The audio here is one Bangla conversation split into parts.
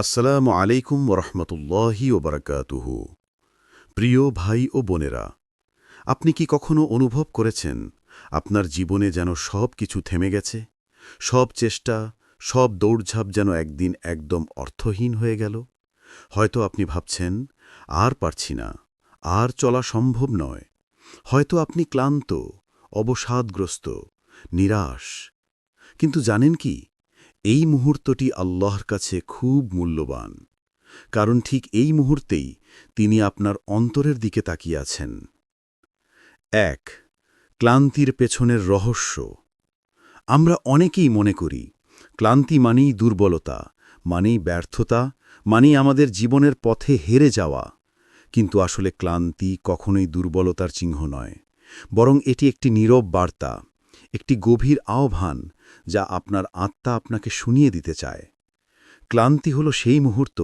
আসসালামু আলাইকুম ওরহমতুল্লাহি ওবরাকাতুহু। প্রিয় ভাই ও বোনেরা, আপনি কি কখনো অনুভব করেছেন আপনার জীবনে যেন সব কিছু থেমে গেছে? সব চেষ্টা, সব দৌড়ঝাঁপ যেন একদিন একদম অর্থহীন হয়ে গেল? হয়তো আপনি ভাবছেন, আর পারছি না, আর চলা সম্ভব নয়। হয়তো আপনি ক্লান্ত, অবসাদগ্রস্ত, নিরাশ। কিন্তু জানেন কি? এই মুহূর্তটি আল্লাহর কাছে খুব মূল্যবান, কারণ ঠিক এই মুহূর্তেই তিনি আপনার অন্তরের দিকে তাকিয়ে আছেন। এক, ক্লান্তির পেছনের রহস্য। আমরা অনেকেই মনে করি, ক্লান্তি মানেই দুর্বলতা, মানেই ব্যর্থতা, মানেই আমাদের জীবনের পথে হেরে যাওয়া। কিন্তু আসলে ক্লান্তি কখনোই দুর্বলতার চিহ্ন নয়, বরং এটি একটি নীরব বার্তা। একটি গভীর আহ্বান যা আপনার আত্মা আপনাকে শুনিয়ে দিতে চায়। ক্লান্তি হল সেই মুহূর্ত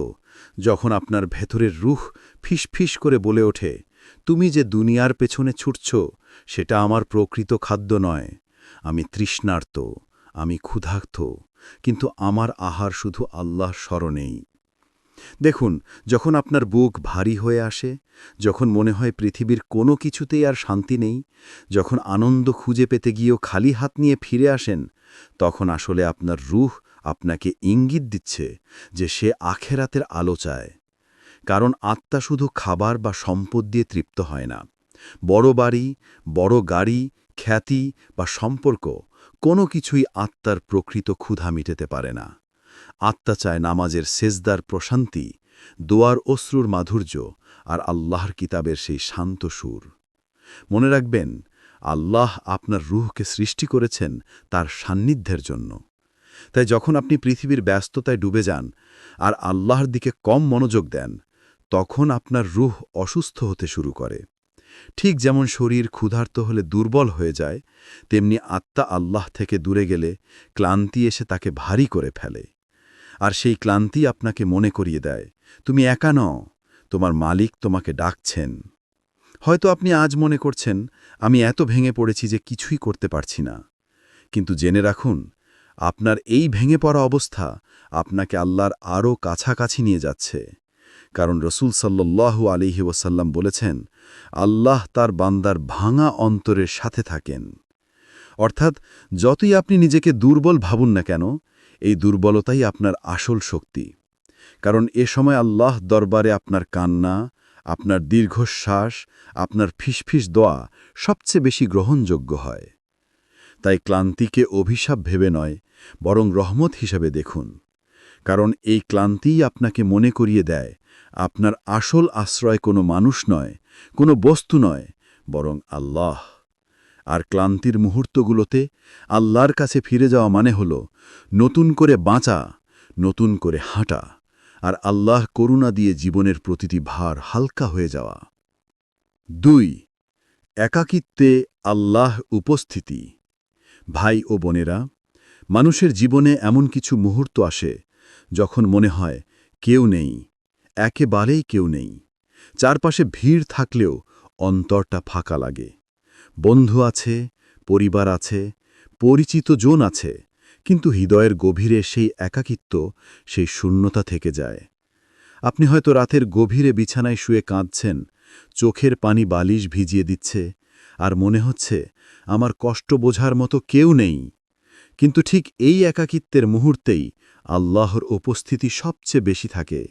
যখন আপনার ভেতরের রুখ ফিসফিস করে বলে ওঠে, তুমি যে দুনিয়ার পেছনে ছুটছ, সেটা আমার প্রকৃত খাদ্য নয়। আমি তৃষ্ণার্ত, আমি ক্ষুধার্ত, কিন্তু আমার আহার শুধু আল্লাহ স্মরণেই। দেখুন, যখন আপনার বুক ভারী হয়ে আসে, যখন মনে হয় পৃথিবীর কোনো কিছুতেই আর শান্তি নেই, যখন আনন্দ খুঁজে পেতে গিয়েও খালি হাত নিয়ে ফিরে আসেন, তখন আসলে আপনার রুহ আপনাকে ইঙ্গিত দিচ্ছে যে সে আখেরাতের আলো চায়। কারণ আত্মা শুধু খাবার বা সম্পদ দিয়ে তৃপ্ত হয় না। বড় বাড়ি, বড় গাড়ি, খ্যাতি বা সম্পর্ক কোনো কিছুই আত্মার প্রকৃত ক্ষুধা মিটেতে পারে না। আত্মা চায় নামাজের সেজদার প্রশান্তি, দোয়ার অশ্রুর মাধুর্য আর আল্লাহর কিতাবের সেই শান্ত সুর। মনে রাখবেন, আল্লাহ আপনার রুহকে সৃষ্টি করেছেন তার সান্নিধ্যের জন্য। তাই যখন আপনি পৃথিবীর ব্যস্ততায় ডুবে যান আর আল্লাহর দিকে কম মনোযোগ দেন, তখন আপনার রুহ অসুস্থ হতে শুরু করে। ঠিক যেমন শরীর ক্ষুধার্ত হলে দুর্বল হয়ে যায়, তেমনি আত্মা আল্লাহ থেকে দূরে গেলে ক্লান্তি এসে তাকে ভারী করে ফেলে। আর সেই ক্লান্তি আপনাকে মনে করিয়ে দেয়। তুমি একা নও, তোমার মালিক তোমাকে ডাকছেন। হয়তো আপনি আজ মনে করছেন, আমি এত ভেঙে পড়েছি যে কিছুই করতে পারছি না। কিন্তু জেনে রাখুন, আপনার এই ভেঙে পড়া অবস্থা আপনাকে আল্লাহর আরও কাছাকাছি নিয়ে যাচ্ছে। কারণ রসুল সাল্লাল্লাহু আলিহি ওসাল্লাম বলেছেন, আল্লাহ তার বান্দার ভাঙা অন্তরের সাথে থাকেন। অর্থাৎ যতই আপনি নিজেকে দুর্বল ভাবুন না কেন এই দুর্বলতাই আপনার আসল শক্তি। কারণ এ সময় আল্লাহ দরবারে আপনার কান্না, আপনার দীর্ঘশ্বাস, আপনার ফিসফিস দোয়া সবচেয়ে বেশি গ্রহণযোগ্য হয়। তাই ক্লান্তিকে অভিশাপ ভেবে নয়, বরং রহমত হিসাবে দেখুন। কারণ এই ক্লান্তিই আপনাকে মনে করিয়ে দেয়, আপনার আসল আশ্রয় কোনো মানুষ নয়, কোনো বস্তু নয়, বরং আল্লাহ। আর ক্লান্তির মুহূর্তগুলোতে আল্লাহর কাছে ফিরে যাওয়া মানে হল নতুন করে বাঁচা, নতুন করে হাঁটা, আর আল্লাহ করুণা দিয়ে জীবনের প্রতিটি ভার হালকা হয়ে যাওয়া। দুই, একাকিত্বে আল্লাহ উপস্থিতি। ভাই ও বোনেরা, মানুষের জীবনে এমন কিছু মুহূর্ত আসে যখন মনে হয় কেউ নেই, একেবারেই কেউ নেই। চারপাশে ভিড় থাকলেও অন্তরটা ফাঁকা লাগে। বন্ধু আছে, পরিবার আছে, পরিচিত জন আছে, কিন্তু হৃদয়ের গভীরে সেই একাকিত্ব, সেই শূন্যতা থেকে যায়। আপনি হয়তো রাতের গভীরে বিছানায় শুয়ে কাঁদছেন, চোখের পানি বালিশ ভিজিয়ে দিচ্ছে, আর মনে হচ্ছে, আমার কষ্ট বোঝার মতো কেউ নেই। কিন্তু ঠিক এই একাকিত্বের মুহূর্তেই আল্লাহর উপস্থিতি সবচেয়ে বেশি থাকে।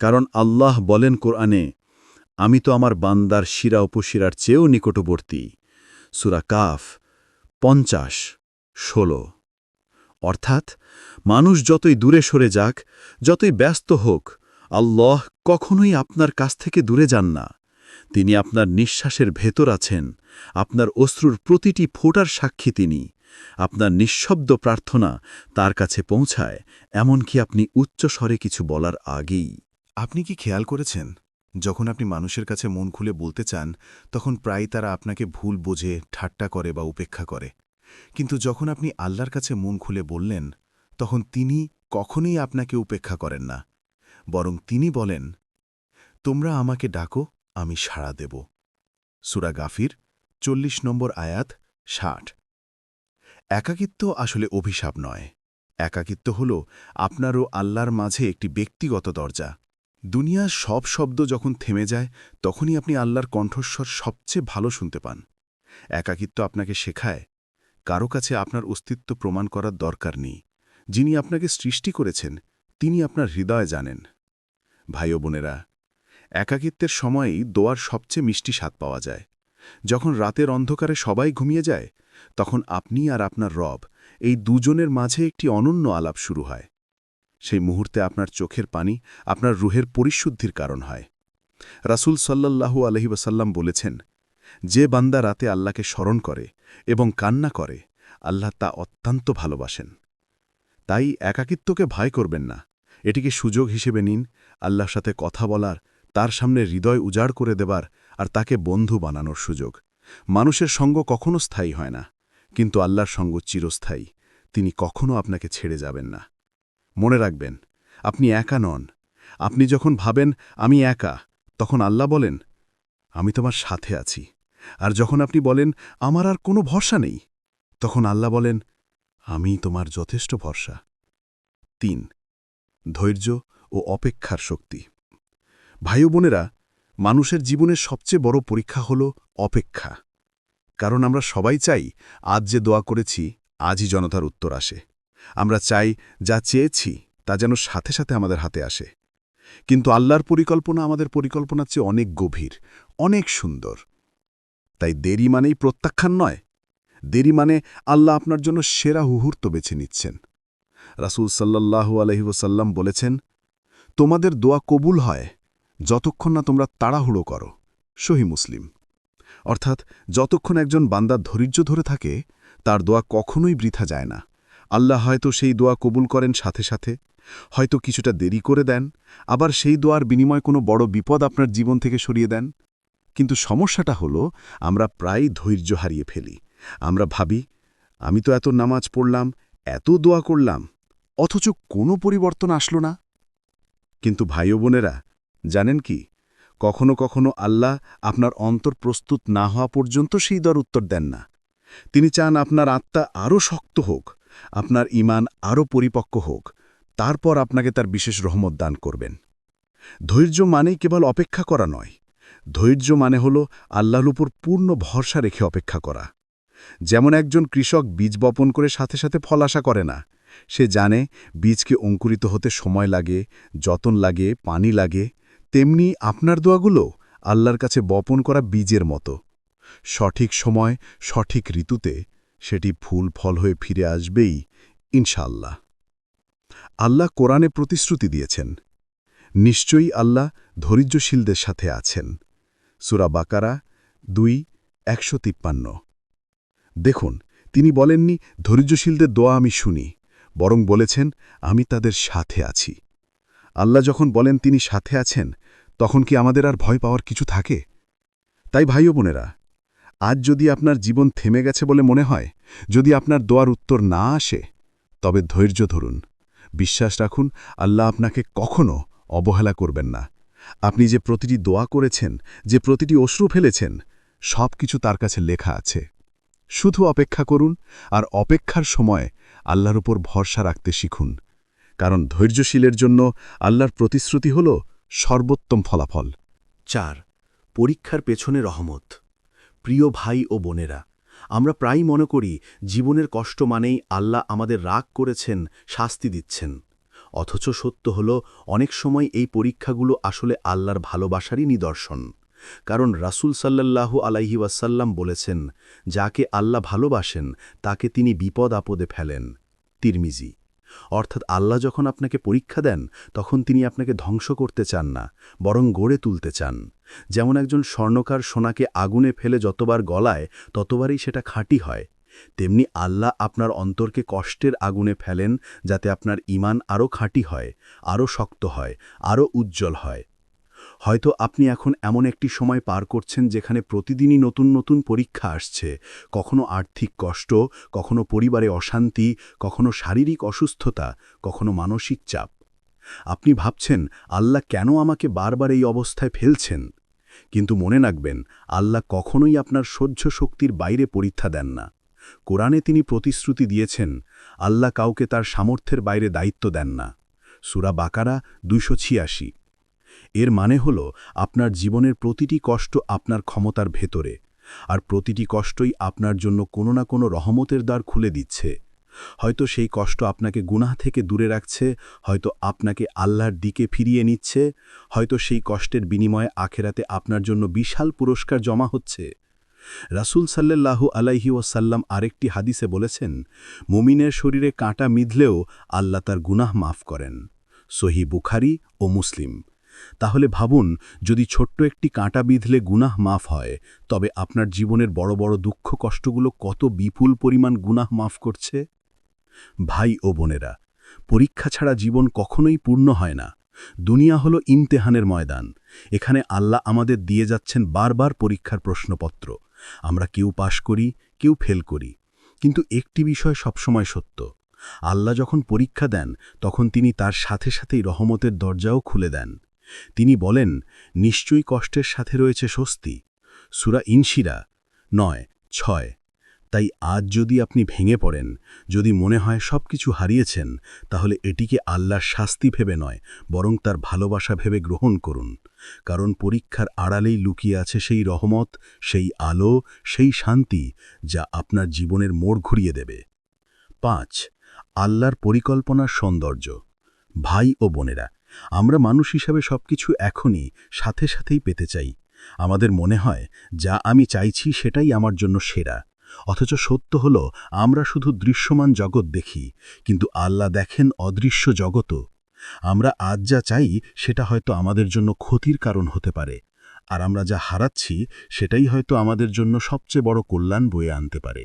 কারণ আল্লাহ বলেন কোরআনে, আমি তো আমার বান্দার শিরা উপশিরার চেয়েও নিকটবর্তী। সুরা কাফ, পঞ্চাশ, ষোলো। অর্থাৎ, মানুষ যতই দূরে সরে যাক, যতই ব্যস্ত হোক, আল্লাহ কখনোই আপনার কাছ থেকে দূরে যান না। তিনি আপনার নিঃশ্বাসের ভেতর আছেন, আপনার অশ্রুর প্রতিটি ফোটার সাক্ষী তিনি। আপনার নিঃশব্দ প্রার্থনা তার কাছে পৌঁছায়, এমনকি আপনি উচ্চ স্বরে কিছু বলার আগেই। আপনি কি খেয়াল করেছেন? যখন আপনি মানুষের কাছে মন খুলে বলতে চান, তখন প্রায় তারা আপনাকে ভুল বোঝে, ঠাট্টা করে বা উপেক্ষা করে। কিন্তু যখন আপনি আল্লাহর কাছে মন খুলে বললেন, তখন তিনি কখনোই আপনাকে উপেক্ষা করেন না। বরং তিনি বলেন, তোমরা আমাকে ডাকো, আমি সাড়া দেব। সুরা গাফির, চল্লিশ নম্বর আয়াত, ষাট। একাকিত্ব আসলে অভিশাপ নয়। একাকিত্ব হল আপনার ও আল্লাহর মাঝে একটি ব্যক্তিগত দরজা। দুনিয়ার সব শব্দ যখন থেমে যায়, তখনই আপনি আল্লাহর কণ্ঠস্বর সবচেয়ে ভালো শুনতে পান। একাকিত্ব আপনাকে শেখায়, কারও কাছে আপনার অস্তিত্ব প্রমাণ করার দরকার নেই। যিনি আপনাকে সৃষ্টি করেছেন, তিনি আপনার হৃদয় জানেন। ভাই বোনেরা, একাকিত্বের সময়েই দোয়ার সবচেয়ে মিষ্টি স্বাদ পাওয়া যায়। যখন রাতের অন্ধকারে সবাই ঘুমিয়ে যায়, তখন আপনি আর আপনার রব, এই দুজনের মাঝে একটি অনন্য আলাপ শুরু হয়। সেই মুহূর্তে আপনার চোখের পানি আপনার রুহের পরিশুদ্ধির কারণ হয়। রাসূল সাল্লাল্লাহু আলহি ওয়াসাল্লাম বলেছেন, যে বান্দা রাতে আল্লাহকে স্মরণ করে এবং কান্না করে, আল্লাহ তা অত্যন্ত ভালোবাসেন। তাই একাকিত্বকে ভয় করবেন না। এটিকে সুযোগ হিসেবে নিন, আল্লাহর সাথে কথা বলার, তার সামনে হৃদয় উজাড় করে দেবার আর তাকে বন্ধু বানানোর সুযোগ। মানুষের সঙ্গ কখনো স্থায়ী হয় না, কিন্তু আল্লাহর সঙ্গ চিরস্থায়ী। তিনি কখনো আপনাকে ছেড়ে যাবেন না। মনে রাখবেন, আপনি একা নন। আপনি যখন ভাবেন, আমি একা, তখন আল্লাহ বলেন, আমি তোমার সাথে আছি। আর যখন আপনি বলেন, আমার আর কোনো ভরসা নেই, তখন আল্লাহ বলেন, আমি তোমার যথেষ্ট ভরসা। তিন, ধৈর্য ও অপেক্ষার শক্তি। ভাই বোনেরা, মানুষের জীবনের সবচেয়ে বড় পরীক্ষা হল অপেক্ষা। কারণ আমরা সবাই চাই, আজ যে দোয়া করেছি, আজই জনতার উত্তর আসে। আমরা চাই যা চেয়েছি তা যেন সাথে সাথে আমাদের হাতে আসে। কিন্তু আল্লাহর পরিকল্পনা আমাদের পরিকল্পনার চেয়ে অনেক গভীর, অনেক সুন্দর। তাই দেরি মানেই প্রত্যাখ্যান নয়। দেরি মানে আল্লাহ আপনার জন্য সেরা মুহূর্ত বেছে নিচ্ছেন। রাসূল সাল্লাল্লাহু আলহি ওসাল্লাম বলেছেন, তোমাদের দোয়া কবুল হয় যতক্ষণ না তোমরা তাড়াহুড়ো করো। সহি মুসলিম। অর্থাৎ যতক্ষণ একজন বান্দা ধৈর্য ধরে থাকে, তার দোয়া কখনোই বৃথা যায় না। আল্লাহ হয়তো সেই দোয়া কবুল করেন সাথে সাথে, হয়তো কিছুটা দেরি করে দেন, আবার সেই দোয়ার বিনিময় কোনো বড় বিপদ আপনার জীবন থেকে সরিয়ে দেন। কিন্তু সমস্যাটা হলো, আমরা প্রায় ধৈর্য হারিয়ে ফেলি। আমরা ভাবি, আমি তো এত নামাজ পড়লাম, এত দোয়া করলাম, অথচ কোনো পরিবর্তন আসলো না। কিন্তু ভাই বোনেরা, জানেন কি? কখনো কখনো আল্লাহ আপনার অন্তর প্রস্তুত না হওয়া পর্যন্ত সেই দর উত্তর দেন না। তিনি চান আপনার আত্মা আরও শক্ত হোক আপনার ইমান আরও পরিপক্ক হোক, তারপর আপনাকে তার বিশেষ রহমত দান করবেন। ধৈর্য মানেই কেবল অপেক্ষা করা নয়। ধৈর্য মানে হল আল্লাহর উপর পূর্ণ ভরসা রেখে অপেক্ষা করা। যেমন একজন কৃষক বীজ বপন করে সাথে সাথে ফল আশা করে না, সে জানে বীজকে অঙ্কুরিত হতে সময় লাগে, যতন লাগে, পানি লাগে, তেমনি আপনার দোয়াগুলো আল্লাহর কাছে বপন করা বীজের মতো। সঠিক সময়, সঠিক ঋতুতে সেটি ফুল ফল হয়ে ফিরে আসবেই ইনশাল্লাহ আল্লাহ কোরআনে প্রতিশ্রুতি দিয়েছেন। নিশ্চয়ই আল্লাহ ধৈর্যশীলদের সাথে আছেন। সুরা বাকারা দুই, একশো তিপ্পান্ন। দেখুন, তিনি বলেননি, ধৈর্যশীলদের দোয়া আমি শুনি, বরং বলেছেন, আমি তাদের সাথে আছি। আল্লাহ যখন বলেন তিনি সাথে আছেন, তখন কি আমাদের আর ভয় পাওয়ার কিছু থাকে? তাই ভাই ও বোনেরা আজ যদি আপনার জীবন থেমে গেছে বলে মনে হয়, যদি আপনার দোয়ার উত্তর না আসে, তবে ধৈর্য ধরুন। বিশ্বাস রাখুন, আল্লাহ আপনাকে কখনো অবহেলা করবেন না। আপনি যে প্রতিটি দোয়া করেছেন, যে প্রতিটি অশ্রু ফেলেছেন সব কিছু তার কাছে লেখা আছে। শুধু অপেক্ষা করুন, আর অপেক্ষার সময় আল্লাহর উপর ভরসা রাখতে শিখুন। কারণ ধৈর্যশীলের জন্য আল্লাহর প্রতিশ্রুতি হল সর্বোত্তম ফলাফল। চার, পরীক্ষার পেছনে রহমত। প্রিয় ভাই ও বোনেরা, আমরা প্রায়ই মনে করি জীবনের কষ্ট মানেই আল্লাহ আমাদের রাগ করেছেন, শাস্তি দিচ্ছেন। অথচ সত্য হল, অনেক সময় এই পরীক্ষাগুলো আসলে আল্লাহর ভালোবাসারই নিদর্শন। কারণ রাসূল সাল্লাল্লাহু আলাইহি ওয়াসাল্লাম বলেছেন, যাকে আল্লাহ ভালোবাসেন, তাকে তিনি বিপদ আপদে ফেলেন। তিরমিজি, অর্থাৎ আল্লাহ যখন আপনাকে পরীক্ষা দেন, তখন তিনি আপনাকে ধ্বংস করতে চান না, বরং গড়ে তুলতে চান। যেমন একজন স্বর্ণকার সোনাকে আগুনে ফেলে যতবার গলায়, ততবারই সেটা খাঁটি হয়। তেমনি আল্লাহ আপনার অন্তরকে কষ্টের আগুনে ফেলেন যাতে আপনার ইমান আরও খাঁটি হয়, আরও শক্ত হয়, আরও উজ্জ্বল হয়। হয়তো আপনি এখন এমন একটি সময় পার করছেন যেখানে প্রতিদিনই নতুন নতুন পরীক্ষা আসছে। কখনো আর্থিক কষ্ট, কখনো পরিবারে অশান্তি, কখনো শারীরিক অসুস্থতা, কখনো মানসিক চাপ। আপনি ভাবছেন, আল্লাহ কেন আমাকে বারবার এই অবস্থায় ফেলছেন? কিন্তু মনে রাখবেন, আল্লাহ কখনোই আপনার সহ্য শক্তির বাইরে পরীক্ষা দেন না। কোরআনে তিনি প্রতিশ্রুতি দিয়েছেন, আল্লাহ কাউকে তার সামর্থ্যের বাইরে দায়িত্ব দেন না। সুরা বাকারা দুইশো ছিয়াশি। এর মানে হল, আপনার জীবনের প্রতিটি কষ্ট আপনার ক্ষমতার ভেতরে, আর প্রতিটি কষ্টই আপনার জন্য কোনো না কোনো রহমতের দ্বার খুলে দিচ্ছে। হয়তো সেই কষ্ট আপনাকে গুনাহ থেকে দূরে রাখছে, হয়তো আপনাকে আল্লাহর দিকে ফিরিয়ে নিচ্ছে, হয়তো সেই কষ্টের বিনিময়ে আখেরাতে আপনার জন্য বিশাল পুরস্কার জমা হচ্ছে। রাসূল সাল্লাল্লাহু আলাইহি ওয়াসাল্লাম আরেকটি হাদিসে বলেছেন, মুমিনের শরীরে কাঁটা মিধলেও আল্লাহ তার গুনাহ মাফ করেন। সহি বুখারি ও মুসলিম। তাহলে ভাবুন, যদি ছোট্ট একটি কাঁটা বিঁধলে গুনাহ মাফ হয়, তবে আপনার জীবনের বড় বড় দুঃখ কষ্টগুলো কত বিপুল পরিমাণ গুনাহ মাফ করছে? ভাই ও বোনেরা, পরীক্ষা ছাড়া জীবন কখনোই পূর্ণ হয় না। দুনিয়া হলো ইমতেহানের ময়দান। এখানে আল্লাহ আমাদের দিয়ে যাচ্ছেন বারবার পরীক্ষার প্রশ্নপত্র। আমরা কেউ পাশ করি, কেউ ফেল করি। কিন্তু একটি বিষয় সবসময় সত্য। আল্লাহ যখন পরীক্ষা দেন, তখন তিনি তার সাথে সাথেই রহমতের দরজাও খুলে দেন। তিনি বলেন, নিশ্চয়ই কষ্টের সাথে রয়েছে স্বস্তি। সুরা ইনশিরা নয়, ছয়। তাই আজ যদি আপনি ভেঙে পড়েন, যদি মনে হয় সব কিছু হারিয়েছেন, তাহলে এটিকে আল্লাহর শাস্তি ভেবে নয়, বরং তার ভালোবাসা ভেবে গ্রহণ করুন। কারণ পরীক্ষার আড়ালেই লুকিয়ে আছে সেই রহমত, সেই আলো, সেই শান্তি, যা আপনার জীবনের মোড় ঘুরিয়ে দেবে। পাঁচ, আল্লাহর পরিকল্পনার সৌন্দর্য। ভাই ও বোনেরা, আমরা মানুষ হিসাবে সবকিছু এখনই সাথে সাথেই পেতে চাই। আমাদের মনে হয়, যা আমি চাইছি সেটাই আমার জন্য সেরা। অথচ সত্য হল, আমরা শুধু দৃশ্যমান জগৎ দেখি, কিন্তু আল্লাহ দেখেন অদৃশ্য জগতও আমরা আজ যা চাই, সেটা হয়তো আমাদের জন্য ক্ষতির কারণ হতে পারে। আর আমরা যা হারাচ্ছি, সেটাই হয়তো আমাদের জন্য সবচেয়ে বড় কল্যাণ বয়ে আনতে পারে।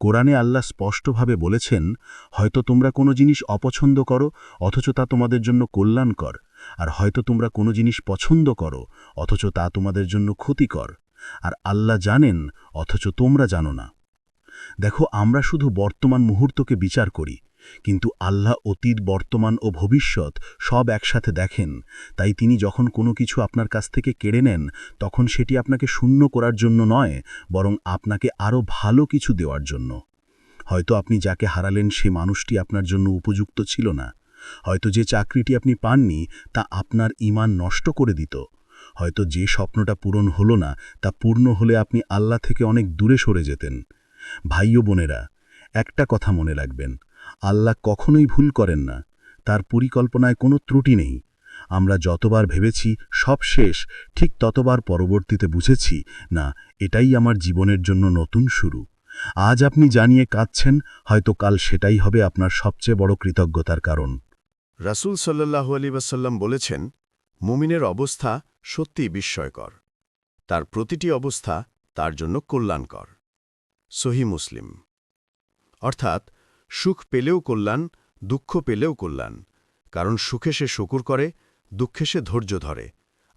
কোরআনে আল্লাহ স্পষ্টভাবে বলেছেন, হয়তো তোমরা কোনো জিনিস অপছন্দ করো, অথচ তা তোমাদের জন্য কল্যাণকর। আর হয়তো তোমরা কোনো জিনিস পছন্দ করো, অথচ তা তোমাদের জন্য ক্ষতিকর। আর আল্লাহ জানেন, অথচ তোমরা জানো না। দেখো, আমরা শুধু বর্তমান মুহূর্তকে বিচার করি, কিন্তু আল্লাহ অতীত, বর্তমান ও ভবিষ্যৎ সব একসাথে দেখেন। তাই তিনি যখন কোনো কিছু আপনার কাছ থেকে কেড়ে নেন, তখন সেটি আপনাকে শূন্য করার জন্য নয়, বরং আপনাকে আরও ভালো কিছু দেওয়ার জন্য। হয়তো আপনি যাকে হারালেন, সে মানুষটি আপনার জন্য উপযুক্ত ছিল না। হয়তো যে চাকরিটি আপনি পাননি, তা আপনার ইমান নষ্ট করে দিত। হয়তো যে স্বপ্নটা পূরণ হলো না, তা পূর্ণ হলে আপনি আল্লাহ থেকে অনেক দূরে সরে যেতেন। ভাই বোনেরা, একটা কথা মনে রাখবেন, আল্লাহ কখনোই ভুল করেন না, তার পরিকল্পনায় কোনো ত্রুটি নেই। আমরা যতবার ভেবেছি সব শেষ, ঠিক ততবার পরবর্তীতে বুঝেছি, না, এটাই আমার জীবনের জন্য নতুন শুরু। আজ আপনি জানিয়ে কাঁদছেন, হয়তো কাল সেটাই হবে আপনার সবচেয়ে বড় কৃতজ্ঞতার কারণ। রাসূল সাল্লাহু আলী ওয়াসাল্লাম বলেছেন, মুমিনের অবস্থা সত্যিই বিস্ময়কর। তার প্রতিটি অবস্থা তার জন্য কল্যাণকর। সহি মুসলিম। অর্থাৎ, সুখ পেলেও কল্যাণ, দুঃখ পেলেও কল্যাণ। কারণ সুখে সে শকুর করে, দুঃখে সে ধৈর্য ধরে,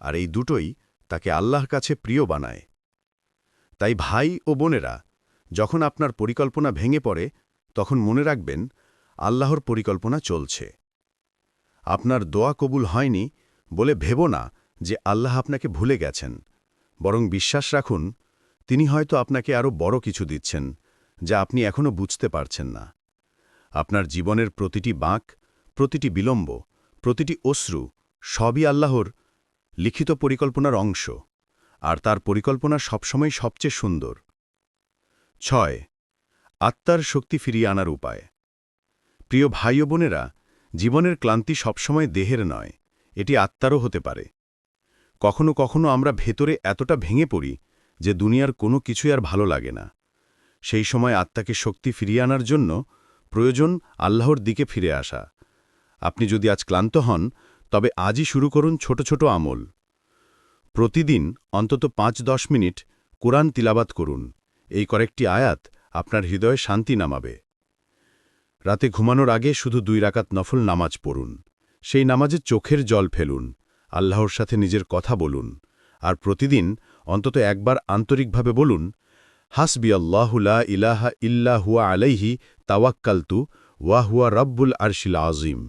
আর এই দুটোই তাকে আল্লাহর কাছে প্রিয় বানায়। তাই ভাই ও বোনেরা, যখন আপনার পরিকল্পনা ভেঙে পড়ে, তখন মনে রাখবেন, আল্লাহর পরিকল্পনা চলছে। আপনার দোয়া কবুল হয়নি বলে ভেব না যে আল্লাহ আপনাকে ভুলে গেছেন। বরং বিশ্বাস রাখুন, তিনি হয়তো আপনাকে আরও বড় কিছু দিচ্ছেন, যা আপনি এখনও বুঝতে পারছেন না। আপনার জীবনের প্রতিটি বাঁক, প্রতিটি বিলম্ব, প্রতিটি অশ্রু সবই আল্লাহর লিখিত পরিকল্পনার অংশ, আর তার পরিকল্পনা সবসময় সবচেয়ে সুন্দর। ছয়, আত্মার শক্তি ফিরিয়ে আনার উপায়। প্রিয় ভাই বোনেরা, জীবনের ক্লান্তি সবসময় দেহের নয়, এটি আত্মারও হতে পারে। কখনো কখনো আমরা ভেতরে এতটা ভেঙে পড়ি যে দুনিয়ার কোনো কিছুই আর ভালো লাগে না। সেই সময় আত্মাকে শক্তি ফিরিয়ে আনার জন্য প্রয়োজন আল্লাহর দিকে ফিরে আসা। আপনি যদি আজ ক্লান্ত হন, তবে আজই শুরু করুন ছোট ছোট আমল। প্রতিদিন অন্তত পাঁচ দশ মিনিট কোরআন তিলাবাত করুন। এই কয়েকটি আয়াত আপনার হৃদয়ে শান্তি নামাবে। রাতে ঘুমানোর আগে শুধু দুই রাকাত নফল নামাজ পড়ুন। সেই নামাজে চোখের জল ফেলুন। আল্লাহর সাথে নিজের কথা বলুন, আর প্রতিদিন অন্তত একবার আন্তরিকভাবে বলুন, হাসবি আল্লাহুলা ইলাহা ইল্লা হুয়া আলাইহি তাওয়াক্কালতু ওয়া হুয়া রব্বুল আরশিল আজিম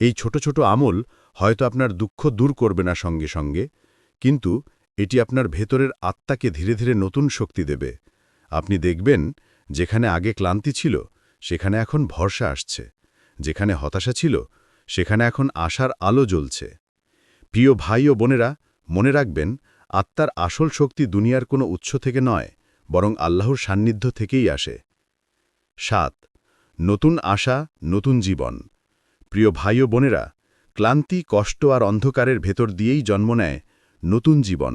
এই ছোট ছোট আমল হয়তো আপনার দুঃখ দূর করবে না সঙ্গে সঙ্গে, কিন্তু এটি আপনার ভেতরের আত্মাকে ধীরে ধীরে নতুন শক্তি দেবে। আপনি দেখবেন যেখানে আগে ক্লান্তি ছিল, সেখানে এখন ভরসা আসছে, যেখানে হতাশা ছিল, সেখানে এখন আশার আলো জ্বলছে। প্রিয় ভাই ও বোনেরা, মনে রাখবেন, আত্মার আসল শক্তি দুনিয়ার কোনো উৎস থেকে নয়, বরং আল্লাহর সান্নিধ্য থেকেই আসে। সাত, নতুন আশা, নতুন জীবন। প্রিয় ভাই ও বোনেরা, ক্লান্তি, কষ্ট আর অন্ধকারের ভেতর দিয়েই জন্ম নেয় নতুন জীবন।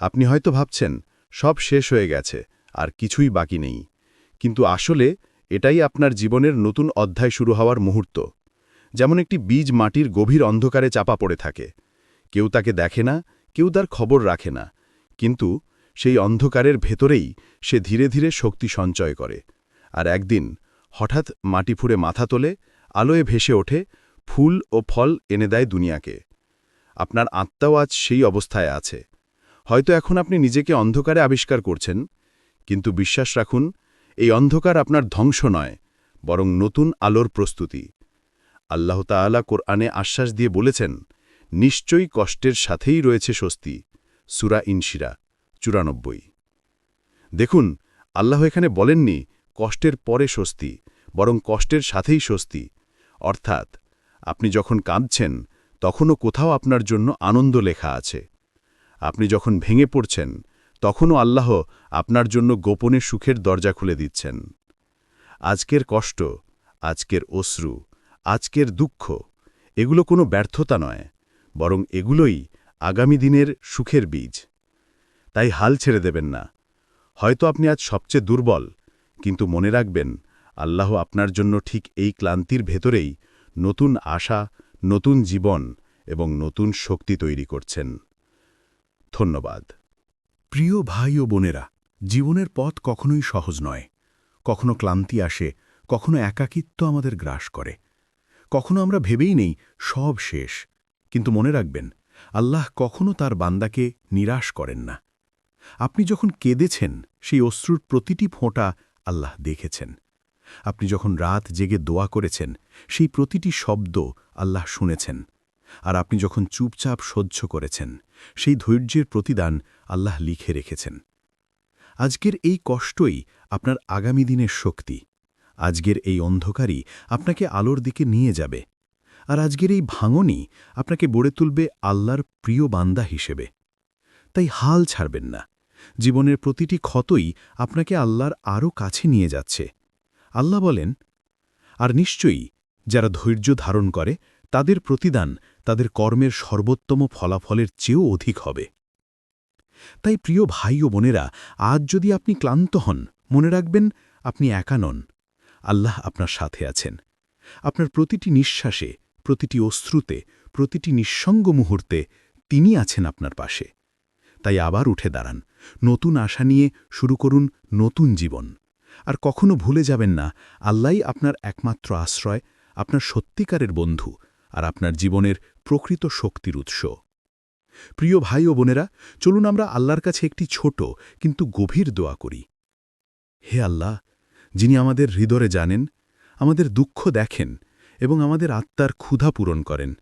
আপনি হয়তো ভাবছেন, সব শেষ হয়ে গেছে, আর কিছুই বাকি নেই। কিন্তু আসলে এটাই আপনার জীবনের নতুন অধ্যায় শুরু হওয়ার মুহূর্ত। যেমন একটি বীজ মাটির গভীর অন্ধকারে চাপা পড়ে থাকে কেউ তাকে দেখে না, কেউ তার খবর রাখে না। কিন্তু সেই অন্ধকারের ভেতরেই সে ধীরে ধীরে শক্তি সঞ্চয় করে। আর একদিন হঠাৎ মাটি ফুঁড়ে মাথা তোলে, আলোয় ভেসে ওঠে, ফুল ও ফল এনে দেয় দুনিয়াকে। আপনার আত্মাও আজ সেই অবস্থায় আছে। হয়তো এখন আপনি নিজেকে অন্ধকারে আবিষ্কার করছেন, কিন্তু বিশ্বাস রাখুন, এই অন্ধকার আপনার ধ্বংস নয়, বরং নতুন আলোর প্রস্তুতি। আল্লাহ তাআলা কোরআনে আশ্বাস দিয়ে বলেছেন নিশ্চয়ই কষ্টের সাথেই রয়েছে স্বস্তি। সুরা ইনশিরা, চুরানব্বই। দেখুন, আল্লাহ এখানে বলেননি কষ্টের পরে স্বস্তি, বরং কষ্টের সাথেই স্বস্তি। অর্থাৎ, আপনি যখন কাঁদছেন, তখনও কোথাও আপনার জন্য আনন্দ লেখা আছে। আপনি যখন ভেঙে পড়ছেন, তখনও আল্লাহ আপনার জন্য গোপনে সুখের দরজা খুলে দিচ্ছেন। আজকের কষ্ট, আজকের অশ্রু, আজকের দুঃখ, এগুলো কোনো ব্যর্থতা নয়। বরং এগুলোই আগামী দিনের সুখের বীজ। তাই হাল ছেড়ে দেবেন না। হয়তো আপনি আজ সবচেয়ে দুর্বল, কিন্তু মনে রাখবেন, আল্লাহ আপনার জন্য ঠিক এই ক্লান্তির ভেতরেই নতুন আশা, নতুন জীবন এবং নতুন শক্তি তৈরি করছেন। ধন্যবাদ। প্রিয় ভাই ও বোনেরা, জীবনের পথ কখনোই সহজ নয়। কখনো ক্লান্তি আসে, কখনো একাকিত্ব আমাদের গ্রাস করে। কখনো আমরা ভেবেই নেই সব শেষ। কিন্তু মনে রাখবেন, আল্লাহ কখনো তার বান্দাকে নিরাশ করেন না। আপনি যখন কেঁদেছেন, সেই অশ্রুর প্রতিটি ফোঁটা আল্লাহ দেখেছেন। আপনি যখন রাত জেগে দোয়া করেছেন, সেই প্রতিটি শব্দ আল্লাহ শুনেছেন। আর আপনি যখন চুপচাপ সহ্য করেছেন, সেই ধৈর্যের প্রতিদান আল্লাহ লিখে রেখেছেন। আজকের এই কষ্টই আপনার আগামী দিনের শক্তি। আজকের এই অন্ধকারই আপনাকে আলোর দিকে নিয়ে যাবে। আর আজকের এই ভাঙনই আপনাকে গড়ে তুলবে আল্লাহর প্রিয় বান্দা হিসেবে। তাই হাল ছাড়বেন না। জীবনের প্রতিটি ক্ষতই আপনাকে আল্লাহর আরও কাছে নিয়ে যাচ্ছে। আল্লাহ বলেন, আর নিশ্চয়ই যারা ধৈর্য ধারণ করে, তাদের প্রতিদান তাদের কর্মের সর্বোত্তম ফলাফলের চেয়েও অধিক হবে। তাই প্রিয় ভাই ও বোনেরা, আজ যদি আপনি ক্লান্ত হন, মনে রাখবেন আপনি একা নন। আল্লাহ আপনার সাথে আছেন। আপনার প্রতিটি নিঃশ্বাসে প্রতিটি অশ্রুতে, প্রতিটি নিঃসঙ্গ মুহূর্তে তিনি আছেন আপনার পাশে। তাই আবার উঠে দাঁড়ান, নতুন আশা নিয়ে শুরু করুন নতুন জীবন। আর কখনো ভুলে যাবেন না, আল্লাহই আপনার একমাত্র আশ্রয়, আপনার সত্যিকারের বন্ধু আর আপনার জীবনের প্রকৃত শক্তির উৎস। প্রিয় ভাই ও বোনেরা, চলুন আমরা আল্লাহর কাছে একটি ছোট কিন্তু গভীর দোয়া করি। হে আল্লাহ, যিনি আমাদের হৃদয়ে জানেন, আমাদের দুঃখ দেখেন এবং আমাদের আত্মার ক্ষুধা পূরণ করেন।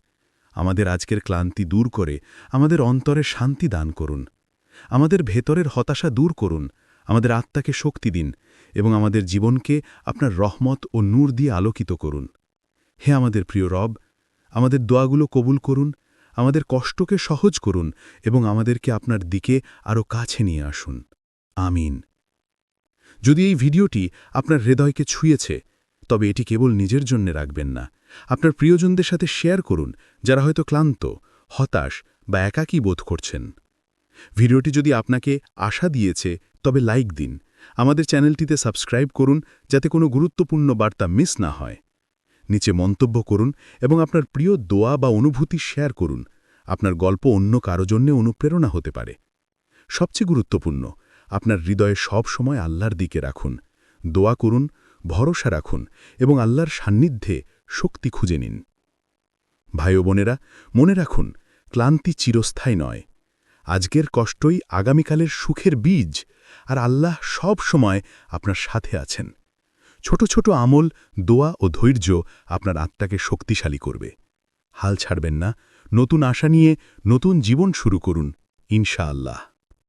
আমাদের আজকের ক্লান্তি দূর করে আমাদের অন্তরে শান্তি দান করুন। আমাদের ভেতরের হতাশা দূর করুন। আমাদের আত্মাকে শক্তি দিন এবং আমাদের জীবনকে আপনার রহমত ও নূর দিয়ে আলোকিত করুন। হে আমাদের প্রিয় রব, আমাদের দোয়াগুলো কবুল করুন, আমাদের কষ্টকে সহজ করুন এবং আমাদেরকে আপনার দিকে আরও কাছে নিয়ে আসুন। আমিন। যদি এই ভিডিওটি আপনার হৃদয়কে ছুঁয়েছে তবে এটি কেবল নিজের জন্য রাখবেন না। আপনার প্রিয়জনদের সাথে শেয়ার করুন, যারা হয়তো ক্লান্ত, হতাশ বা একাকী বোধ করছেন। ভিডিওটি যদি আপনাকে আশা দিয়েছে, তবে লাইক দিন। আমাদের চ্যানেলটিতে সাবস্ক্রাইব করুন, যাতে কোনো গুরুত্বপূর্ণ বার্তা মিস না হয়। নিচে মন্তব্য করুন এবং আপনার প্রিয় দোয়া বা অনুভূতি শেয়ার করুন। আপনার গল্প অন্য কারও জন্যে অনুপ্রেরণা হতে পারে। সবচেয়ে গুরুত্বপূর্ণ, আপনার হৃদয়ে সব সময় আল্লাহর দিকে রাখুন। দোয়া করুন ভরসা রাখুন এবং আল্লাহর সান্নিধ্যে শক্তি খুঁজে নিন। ভাই বোনেরা, মনে রাখুন, ক্লান্তি চিরস্থায়ী নয়। আজকের কষ্টই আগামীকালের সুখের বীজ আর আল্লাহ সব সময় আপনার সাথে আছেন। ছোট ছোট আমল, দোয়া ও ধৈর্য আপনার আত্মাকে শক্তিশালী করবে। হাল ছাড়বেন না। নতুন আশা নিয়ে নতুন জীবন শুরু করুন, ইনশাআল্লাহ।